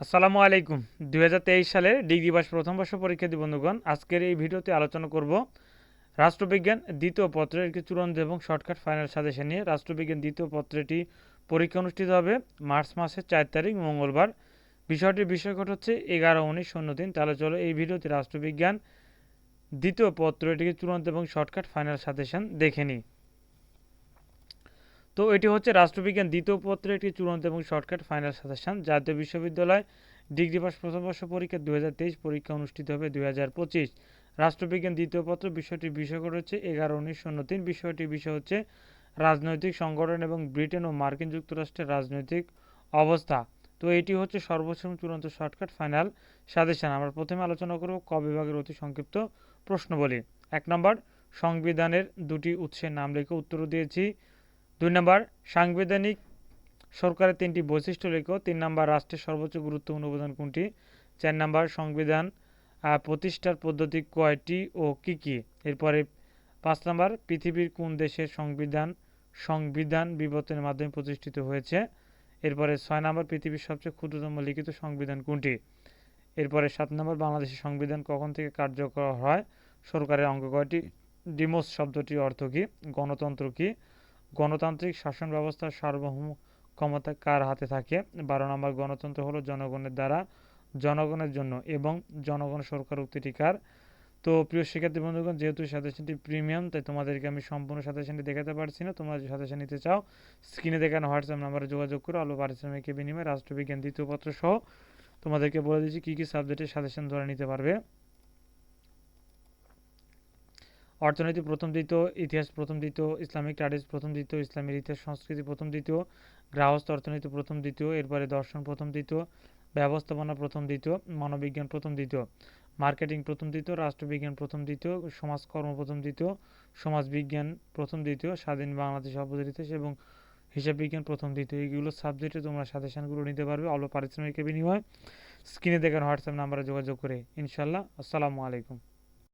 আসসালামু আলাইকুম। দু হাজার তেইশ সালের ডিগ্রি পাস প্রথম বর্ষ পরীক্ষার্থী বন্ধুগণ, আজকের এই ভিডিওতে আলোচনা করব রাষ্ট্রবিজ্ঞান দ্বিতীয় পত্রের একটি চূড়ান্ত এবং শর্টকাট ফাইনাল সাজেশন নিয়ে। রাষ্ট্রবিজ্ঞান দ্বিতীয় পত্রটি পরীক্ষা অনুষ্ঠিত হবে মার্চ মাসের চার তারিখ, মঙ্গলবার। বিষয়টির বিষয়কট হচ্ছে এগারো উনিশ শূন্য তিন। তাহলে চলো এই ভিডিওতে রাষ্ট্রবিজ্ঞান দ্বিতীয় পত্র এটিকে চূড়ান্ত এবং শর্টকাট ফাইনাল সাজেশন দেখে নিই। তো এটি হচ্ছে রাষ্ট্রবিজ্ঞান দ্বিতীয় পত্রের একটি চূড়ান্ত এবং শর্টকাট ফাইনাল সাজেশন। জাতীয় বিশ্ববিদ্যালয় ডিগ্রি পাস প্রথম বর্ষ পরীক্ষা দুই হাজার তেইশ পরীক্ষা অনুষ্ঠিত হবে দুই হাজার পঁচিশ। রাষ্ট্রবিজ্ঞান দ্বিতীয় পত্র বিষয়টির বিষয়কট হচ্ছে এগারো, উনিশ, শূন্য, তিন। বিষয়টির বিষয় হচ্ছে রাজনৈতিক সংগঠন এবং ব্রিটেন ও মার্কিন যুক্তরাষ্ট্রের রাজনৈতিক অবস্থা। তো এটি হচ্ছে এবং চূড়ান্ত শর্টকাট ফাইনাল সাজেশন। আমরা প্রথমে আলোচনা করব ক বিভাগের অতি সংক্ষিপ্ত প্রশ্ন বলি এক নম্বর, সংবিধানের দুটি উৎসের নাম লিখে উত্তর দিয়েছি। দুই নম্বর, সাংবিধানিক সরকারের তিনটি বৈশিষ্ট্য লেখো। তিন নম্বর, রাষ্ট্রের সর্বোচ্চ গুরুত্বপূর্ণ অবদান কোনটি? চার নম্বর, সংবিধান প্রতিষ্ঠার পদ্ধতি কয়টি ও কি কি? এরপরে পাঁচ নম্বর, পৃথিবীর কোন দেশের সংবিধান সংবিধান বিবর্তনের মাধ্যমে প্রতিষ্ঠিত হয়েছে? এরপরে ছয় নম্বর, পৃথিবীর সবচেয়ে ক্ষুদ্রতম লিখিত সংবিধান কোনটি? এরপরে সাত নম্বর, বাংলাদেশের সংবিধান কখন থেকে কার্যকর হয়? সরকারের অঙ্গ কয়টি? ডিমোস শব্দটির অর্থ কী? গণতন্ত্র কী? গণতান্ত্রিক শাসন ব্যবস্থার সার্বভৌম ক্ষমতা কার হাতে থাকে? বারো নম্বর, গণতন্ত্র হলো জনগণের দ্বারা, জনগণের জন্য এবং জনগণ সরকার উক্তিটি কার? তো প্রিয় শিক্ষার্থী বন্ধুগণ, যেহেতু সাজেশনটি প্রিমিয়াম, তাই তোমাদেরকে আমি সম্পূর্ণ সাজেশনটি দেখাতে পারছি না। তোমরা সাজেশন নিতে চাও স্ক্রিনে দেখানো হোয়াটসঅ্যাপ নাম্বারে যোগাযোগ করো। আলো পারিশ্রমিকের বিনিময়ে রাষ্ট্রবিজ্ঞান দ্বিতীয় পত্র সহ তোমাদেরকে বলে দিচ্ছি কী কী সাবজেক্টের সাজেশন ধরে নিতে পারবে। অর্থনীতি প্রথম দ্বিতীয় ইতিহাস প্রথম দ্বিতীয় ইসলামিক স্টাডিজ প্রথম দ্বিতীয় ইসলামের ইতিহাস সংস্কৃতি প্রথম দ্বিতীয় গৃহস্থ অর্থনীতি প্রথম দ্বিতীয় এরপরে দর্শন প্রথম দ্বিতীয় ব্যবস্থাপনা প্রথম দ্বিতীয় মনোবিজ্ঞান প্রথম দ্বিতীয় মার্কেটিং প্রথম দ্বিতীয় রাষ্ট্রবিজ্ঞান প্রথম দ্বিতীয় সমাজকর্ম প্রথম দ্বিতীয় সমাজবিজ্ঞান প্রথম দ্বিতীয় স্বাধীন বাংলাদেশ অবধারিত এবং হিসাব বিজ্ঞান প্রথম দ্বিতীয় এইগুলো সাবজেক্টে তোমরা সাজেশনগুলো নিতে পারবে অল্প পারিশ্রমিকের বিনিময় স্ক্রিনে দেখানো হোয়াটসঅ্যাপ নাম্বারে যোগাযোগ করে ইনশাল্লাহ আসসালামু আলাইকুম